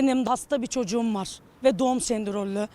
Benim hasta bir çocuğum var ve doğum sendromlu.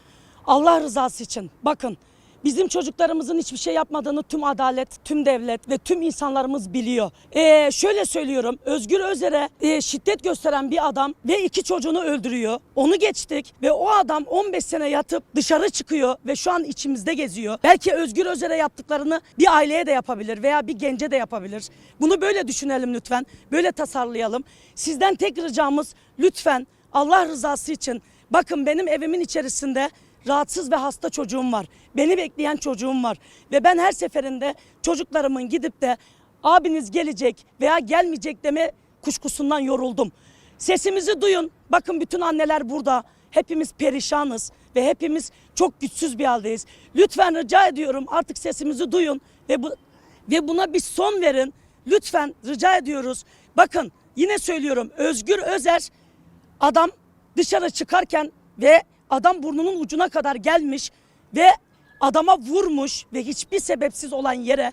Allah rızası için bakın bizim çocuklarımızın hiçbir şey yapmadığını tüm adalet, tüm devlet ve tüm insanlarımız biliyor. Ee, şöyle söylüyorum Özgür Özer'e e, şiddet gösteren bir adam ve iki çocuğunu öldürüyor. Onu geçtik ve o adam 15 sene yatıp dışarı çıkıyor ve şu an içimizde geziyor. Belki Özgür Özer'e yaptıklarını bir aileye de yapabilir veya bir gence de yapabilir. Bunu böyle düşünelim lütfen. Böyle tasarlayalım. Sizden tek ricamız lütfen Allah rızası için bakın benim evimin içerisinde rahatsız ve hasta çocuğum var. Beni bekleyen çocuğum var. Ve ben her seferinde çocuklarımın gidip de abiniz gelecek veya gelmeyecek deme kuşkusundan yoruldum. Sesimizi duyun. Bakın bütün anneler burada. Hepimiz perişanız ve hepimiz çok güçsüz bir haldeyiz. Lütfen rica ediyorum artık sesimizi duyun ve bu ve buna bir son verin. Lütfen rica ediyoruz. Bakın yine söylüyorum Özgür Özer adam dışarı çıkarken ve adam burnunun ucuna kadar gelmiş ve adama vurmuş ve hiçbir sebepsiz olan yere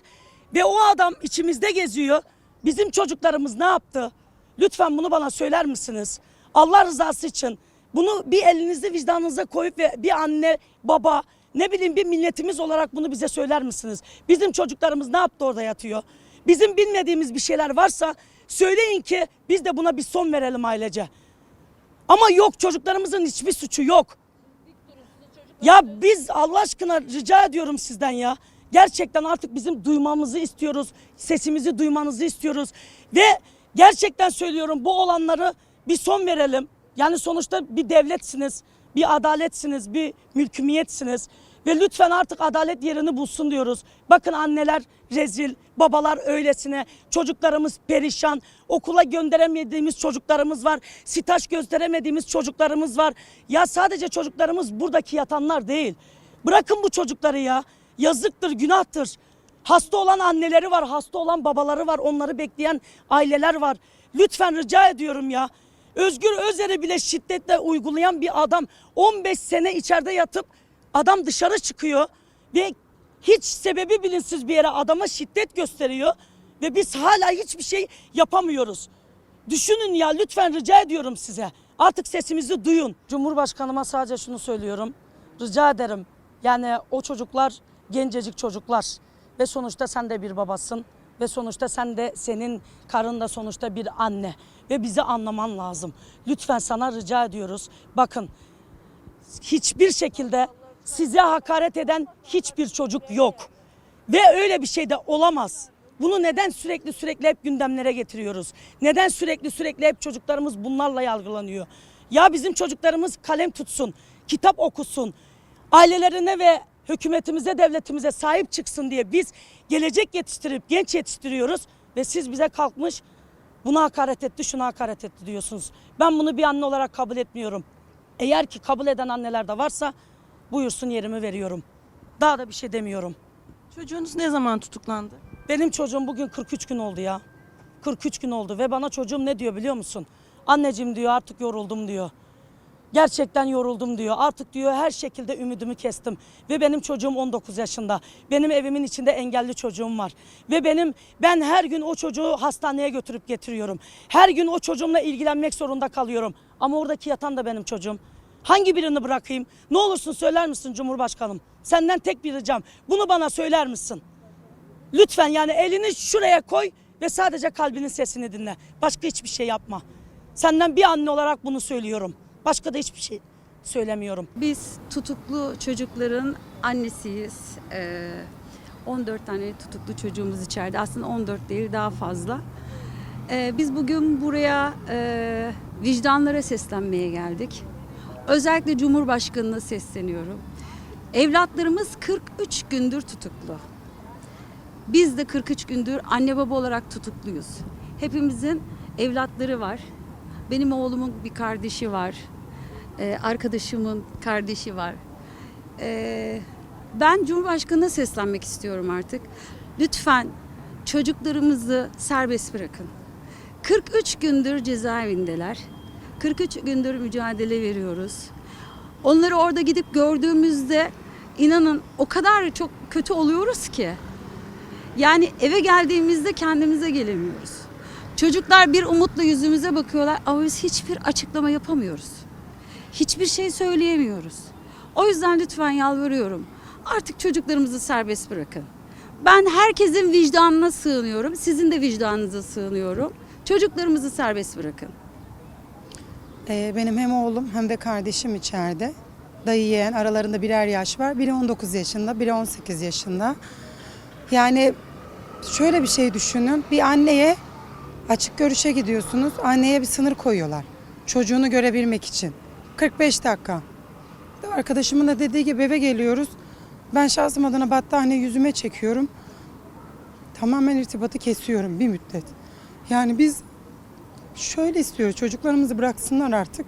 ve o adam içimizde geziyor. Bizim çocuklarımız ne yaptı? Lütfen bunu bana söyler misiniz? Allah rızası için bunu bir elinizi vicdanınıza koyup ve bir anne, baba, ne bileyim bir milletimiz olarak bunu bize söyler misiniz? Bizim çocuklarımız ne yaptı orada yatıyor? Bizim bilmediğimiz bir şeyler varsa söyleyin ki biz de buna bir son verelim ailece. Ama yok çocuklarımızın hiçbir suçu yok. Ya biz Allah aşkına rica ediyorum sizden ya. Gerçekten artık bizim duymamızı istiyoruz. Sesimizi duymanızı istiyoruz. Ve gerçekten söylüyorum bu olanları bir son verelim. Yani sonuçta bir devletsiniz, bir adaletsiniz, bir mülkümiyetsiniz. Ve lütfen artık adalet yerini bulsun diyoruz. Bakın anneler rezil, babalar öylesine, çocuklarımız perişan, okula gönderemediğimiz çocuklarımız var, sitaş gösteremediğimiz çocuklarımız var. Ya sadece çocuklarımız buradaki yatanlar değil. Bırakın bu çocukları ya. Yazıktır, günahtır. Hasta olan anneleri var, hasta olan babaları var, onları bekleyen aileler var. Lütfen rica ediyorum ya. Özgür Özer'i bile şiddetle uygulayan bir adam 15 sene içeride yatıp adam dışarı çıkıyor ve hiç sebebi bilinsiz bir yere adama şiddet gösteriyor ve biz hala hiçbir şey yapamıyoruz. Düşünün ya lütfen rica ediyorum size. Artık sesimizi duyun. Cumhurbaşkanıma sadece şunu söylüyorum. Rica ederim. Yani o çocuklar gencecik çocuklar ve sonuçta sen de bir babasın ve sonuçta sen de senin karın da sonuçta bir anne ve bizi anlaman lazım. Lütfen sana rica ediyoruz. Bakın hiçbir şekilde size hakaret eden hiçbir çocuk yok. Ve öyle bir şey de olamaz. Bunu neden sürekli sürekli hep gündemlere getiriyoruz? Neden sürekli sürekli hep çocuklarımız bunlarla yargılanıyor? Ya bizim çocuklarımız kalem tutsun, kitap okusun, ailelerine ve hükümetimize, devletimize sahip çıksın diye biz gelecek yetiştirip genç yetiştiriyoruz ve siz bize kalkmış buna hakaret etti, şuna hakaret etti diyorsunuz. Ben bunu bir anne olarak kabul etmiyorum. Eğer ki kabul eden anneler de varsa buyursun yerimi veriyorum. Daha da bir şey demiyorum. Çocuğunuz ne zaman tutuklandı? Benim çocuğum bugün 43 gün oldu ya. 43 gün oldu ve bana çocuğum ne diyor biliyor musun? Anneciğim diyor artık yoruldum diyor. Gerçekten yoruldum diyor. Artık diyor her şekilde ümidimi kestim. Ve benim çocuğum 19 yaşında. Benim evimin içinde engelli çocuğum var. Ve benim ben her gün o çocuğu hastaneye götürüp getiriyorum. Her gün o çocuğumla ilgilenmek zorunda kalıyorum. Ama oradaki yatan da benim çocuğum. Hangi birini bırakayım? Ne olursun söyler misin Cumhurbaşkanım? Senden tek bir ricam. Bunu bana söyler misin? Lütfen yani elini şuraya koy ve sadece kalbinin sesini dinle. Başka hiçbir şey yapma. Senden bir anne olarak bunu söylüyorum. Başka da hiçbir şey söylemiyorum. Biz tutuklu çocukların annesiyiz. Ee, 14 tane tutuklu çocuğumuz içeride. Aslında 14 değil daha fazla. Ee, biz bugün buraya e, vicdanlara seslenmeye geldik. Özellikle Cumhurbaşkanı'na sesleniyorum. Evlatlarımız 43 gündür tutuklu. Biz de 43 gündür anne baba olarak tutukluyuz. Hepimizin evlatları var. Benim oğlumun bir kardeşi var. Ee, arkadaşımın kardeşi var. Ee, ben Cumhurbaşkanı'na seslenmek istiyorum artık. Lütfen çocuklarımızı serbest bırakın. 43 gündür cezaevindeler. 43 gündür mücadele veriyoruz. Onları orada gidip gördüğümüzde inanın o kadar çok kötü oluyoruz ki. Yani eve geldiğimizde kendimize gelemiyoruz. Çocuklar bir umutla yüzümüze bakıyorlar ama biz hiçbir açıklama yapamıyoruz. hiçbir şey söyleyemiyoruz. O yüzden lütfen yalvarıyorum. Artık çocuklarımızı serbest bırakın. Ben herkesin vicdanına sığınıyorum. Sizin de vicdanınıza sığınıyorum. Çocuklarımızı serbest bırakın. Ee, benim hem oğlum hem de kardeşim içeride. Dayı yeğen aralarında birer yaş var. Biri 19 yaşında, biri 18 yaşında. Yani şöyle bir şey düşünün. Bir anneye açık görüşe gidiyorsunuz. Anneye bir sınır koyuyorlar. Çocuğunu görebilmek için. 45 dakika. Arkadaşımın da dediği gibi eve geliyoruz. Ben şahsım adına battaniye yüzüme çekiyorum. Tamamen irtibatı kesiyorum bir müddet. Yani biz şöyle istiyoruz çocuklarımızı bıraksınlar artık.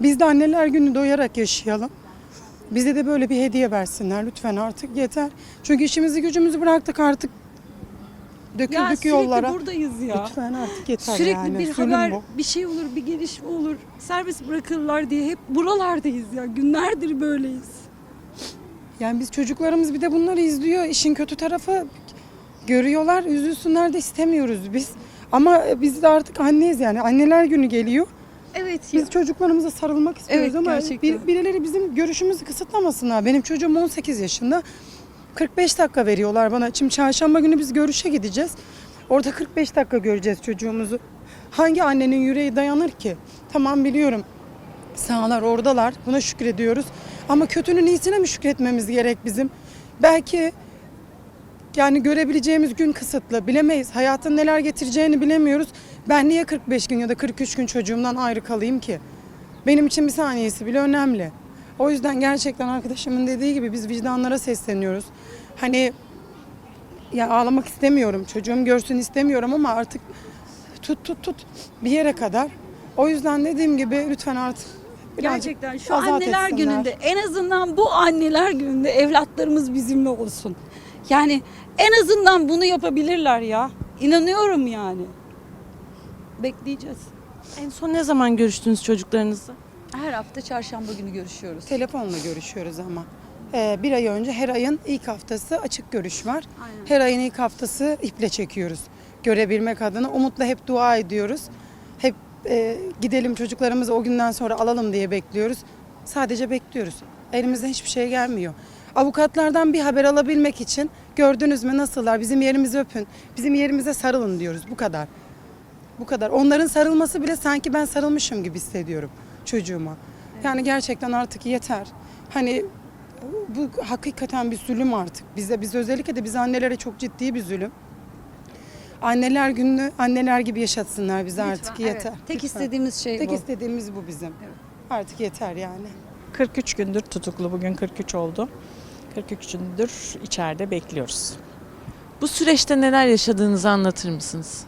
Biz de anneler günü doyarak yaşayalım. Bize de böyle bir hediye versinler lütfen artık yeter. Çünkü işimizi gücümüzü bıraktık artık. Döküldük yollara. buradayız ya. Lütfen artık yeter Sürekli yani. bir Zulüm haber, bu. bir şey olur, bir gelişme olur. Serbest bırakırlar diye hep buralardayız ya. Günlerdir böyleyiz. Yani biz çocuklarımız bir de bunları izliyor. İşin kötü tarafı görüyorlar, üzülsünler de istemiyoruz biz. Ama biz de artık anneyiz yani. Anneler günü geliyor. Evet ya. Biz çocuklarımıza sarılmak istiyoruz Evet, ama gerçekten. bir- birileri bizim görüşümüzü kısıtlamasınlar. Benim çocuğum 18 yaşında. 45 dakika veriyorlar bana. Şimdi çarşamba günü biz görüşe gideceğiz. Orada 45 dakika göreceğiz çocuğumuzu. Hangi annenin yüreği dayanır ki? Tamam biliyorum. Sağlar oradalar. Buna şükrediyoruz. Ama kötünün iyisine mi şükretmemiz gerek bizim? Belki yani görebileceğimiz gün kısıtlı. Bilemeyiz. Hayatın neler getireceğini bilemiyoruz. Ben niye 45 gün ya da 43 gün çocuğumdan ayrı kalayım ki? Benim için bir saniyesi bile önemli. O yüzden gerçekten arkadaşımın dediği gibi biz vicdanlara sesleniyoruz. Hani ya ağlamak istemiyorum. Çocuğum görsün istemiyorum ama artık tut tut tut bir yere kadar. O yüzden dediğim gibi lütfen artık Gerçekten şu anneler etsinler. gününde en azından bu anneler gününde evlatlarımız bizimle olsun. Yani en azından bunu yapabilirler ya. İnanıyorum yani. Bekleyeceğiz. En son ne zaman görüştünüz çocuklarınızla? Her hafta çarşamba günü görüşüyoruz. Telefonla görüşüyoruz ama. Ee, bir ay önce her ayın ilk haftası açık görüş var. Aynen. Her ayın ilk haftası iple çekiyoruz. Görebilmek adına umutla hep dua ediyoruz. Hep e, gidelim çocuklarımızı o günden sonra alalım diye bekliyoruz. Sadece bekliyoruz. Elimizden hiçbir şey gelmiyor. Avukatlardan bir haber alabilmek için gördünüz mü nasıllar bizim yerimizi öpün, bizim yerimize sarılın diyoruz bu kadar. Bu kadar. Onların sarılması bile sanki ben sarılmışım gibi hissediyorum çocuğuma. Yani gerçekten artık yeter. Hani bu hakikaten bir zulüm artık. Bize biz özellikle de biz annelere çok ciddi bir zulüm. Anneler gününü anneler gibi yaşatsınlar bize artık Lütfen, yeter. evet. Tek Lütfen. istediğimiz şey Tek bu. istediğimiz bu bizim. Artık yeter yani. 43 gündür tutuklu. Bugün 43 oldu. 43 gündür içeride bekliyoruz. Bu süreçte neler yaşadığınızı anlatır mısınız?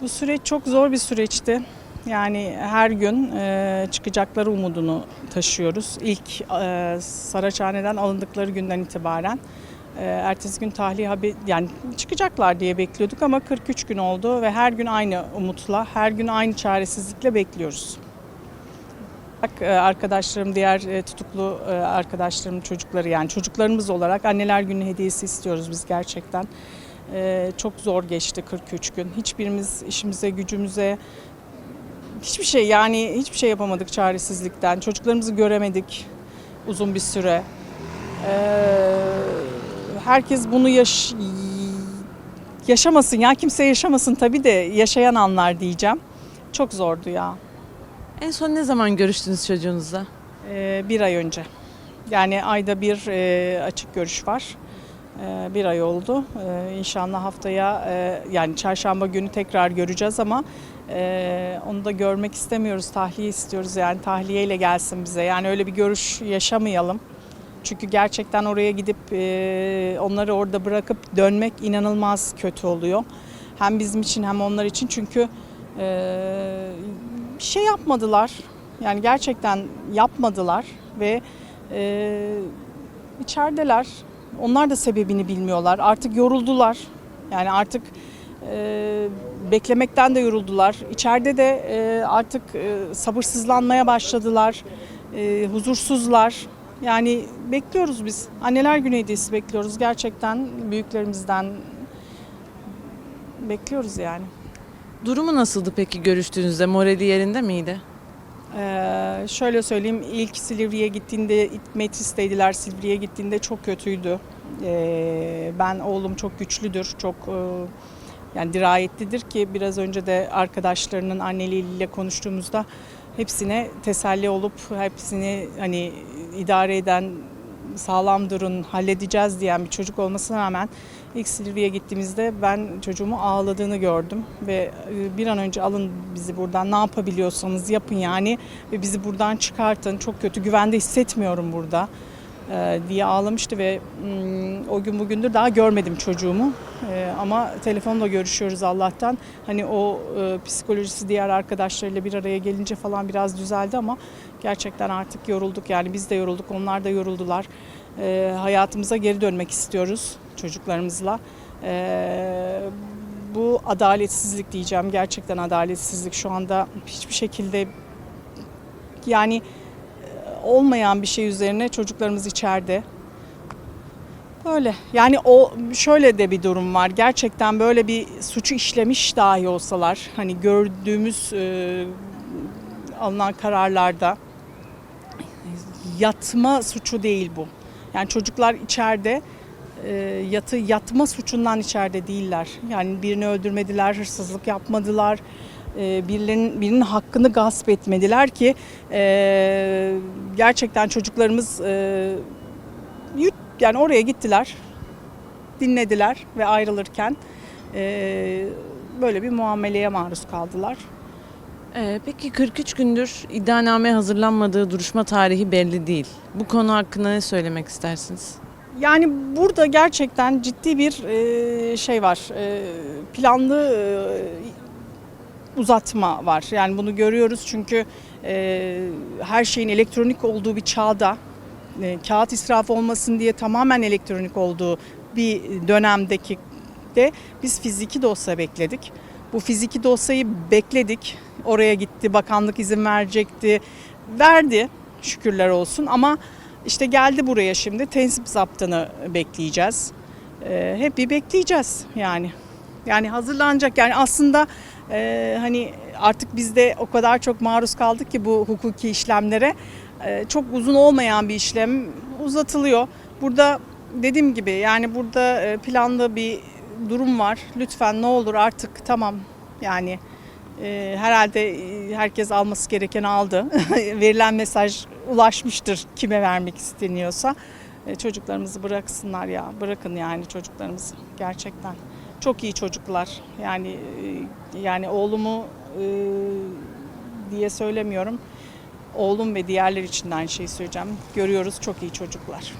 Bu süreç çok zor bir süreçti. Yani her gün e, çıkacakları umudunu taşıyoruz. İlk e, Saraçhane'den alındıkları günden itibaren e, ertesi gün tahliye haber yani çıkacaklar diye bekliyorduk ama 43 gün oldu ve her gün aynı umutla, her gün aynı çaresizlikle bekliyoruz. E, arkadaşlarım, diğer e, tutuklu e, arkadaşlarım çocukları yani çocuklarımız olarak anneler günü hediyesi istiyoruz biz gerçekten. Çok zor geçti 43 gün. Hiçbirimiz işimize, gücümüze hiçbir şey yani hiçbir şey yapamadık çaresizlikten. Çocuklarımızı göremedik uzun bir süre. Herkes bunu yaş yaşamasın ya kimse yaşamasın tabii de yaşayan anlar diyeceğim. Çok zordu ya. En son ne zaman görüştünüz çocuğunuzla? Ee, bir ay önce. Yani ayda bir e, açık görüş var. Ee, bir ay oldu. Ee, inşallah haftaya e, yani çarşamba günü tekrar göreceğiz ama e, onu da görmek istemiyoruz. Tahliye istiyoruz yani tahliyeyle gelsin bize. Yani öyle bir görüş yaşamayalım. Çünkü gerçekten oraya gidip e, onları orada bırakıp dönmek inanılmaz kötü oluyor. Hem bizim için hem onlar için çünkü e, bir şey yapmadılar. Yani gerçekten yapmadılar ve e, içerideler. Onlar da sebebini bilmiyorlar. Artık yoruldular. Yani artık e, beklemekten de yoruldular. İçeride de e, artık e, sabırsızlanmaya başladılar. E, huzursuzlar. Yani bekliyoruz biz. Anneler Günü hediyesi bekliyoruz. Gerçekten büyüklerimizden bekliyoruz yani. Durumu nasıldı peki görüştüğünüzde? Morali yerinde miydi? Ee, şöyle söyleyeyim ilk Silivri'ye gittiğinde Metis'teydiler Silivri'ye gittiğinde çok kötüydü. Ee, ben oğlum çok güçlüdür, çok e, yani dirayetlidir ki biraz önce de arkadaşlarının anneliğiyle konuştuğumuzda hepsine teselli olup hepsini hani idare eden sağlam durun halledeceğiz diyen bir çocuk olmasına rağmen ilk Silivri'ye gittiğimizde ben çocuğumu ağladığını gördüm ve e, bir an önce alın bizi buradan ne yapabiliyorsanız yapın yani ve bizi buradan çıkartın. Çok kötü güvende hissetmiyorum burada diye ağlamıştı ve mm, o gün bugündür daha görmedim çocuğumu. E, ama telefonla görüşüyoruz Allah'tan. Hani o e, psikolojisi diğer arkadaşlarıyla bir araya gelince falan biraz düzeldi ama gerçekten artık yorulduk. Yani biz de yorulduk onlar da yoruldular. E, hayatımıza geri dönmek istiyoruz çocuklarımızla. E, bu adaletsizlik diyeceğim. Gerçekten adaletsizlik. Şu anda hiçbir şekilde yani olmayan bir şey üzerine çocuklarımız içeride. Böyle yani o şöyle de bir durum var. Gerçekten böyle bir suçu işlemiş dahi olsalar hani gördüğümüz e, alınan kararlarda yatma suçu değil bu. Yani çocuklar içeride e, yatı yatma suçundan içeride değiller. Yani birini öldürmediler, hırsızlık yapmadılar. E, birilerinin, birinin hakkını gasp etmediler ki e, gerçekten çocuklarımız e, yani oraya gittiler, dinlediler ve ayrılırken e, böyle bir muameleye maruz kaldılar. Ee, peki 43 gündür iddianame hazırlanmadığı duruşma tarihi belli değil. Bu konu hakkında ne söylemek istersiniz? Yani burada gerçekten ciddi bir e, şey var. E, planlı e, uzatma var. Yani bunu görüyoruz çünkü e, her şeyin elektronik olduğu bir çağda e, kağıt israfı olmasın diye tamamen elektronik olduğu bir dönemdeki de biz fiziki dosya bekledik. Bu fiziki dosyayı bekledik. Oraya gitti, bakanlık izin verecekti. Verdi şükürler olsun ama işte geldi buraya şimdi tensip zaptını bekleyeceğiz. Ee, hep bir bekleyeceğiz yani. Yani hazırlanacak yani aslında e, hani artık biz de o kadar çok maruz kaldık ki bu hukuki işlemlere. E, çok uzun olmayan bir işlem uzatılıyor. Burada dediğim gibi yani burada e, planlı bir durum var. Lütfen ne olur artık tamam yani e, herhalde e, herkes alması gerekeni aldı. Verilen mesaj ulaşmıştır kime vermek isteniyorsa. E, çocuklarımızı bıraksınlar ya. Bırakın yani çocuklarımızı gerçekten. Çok iyi çocuklar. Yani e, yani oğlumu e, diye söylemiyorum. Oğlum ve diğerler için de aynı şeyi söyleyeceğim. Görüyoruz çok iyi çocuklar.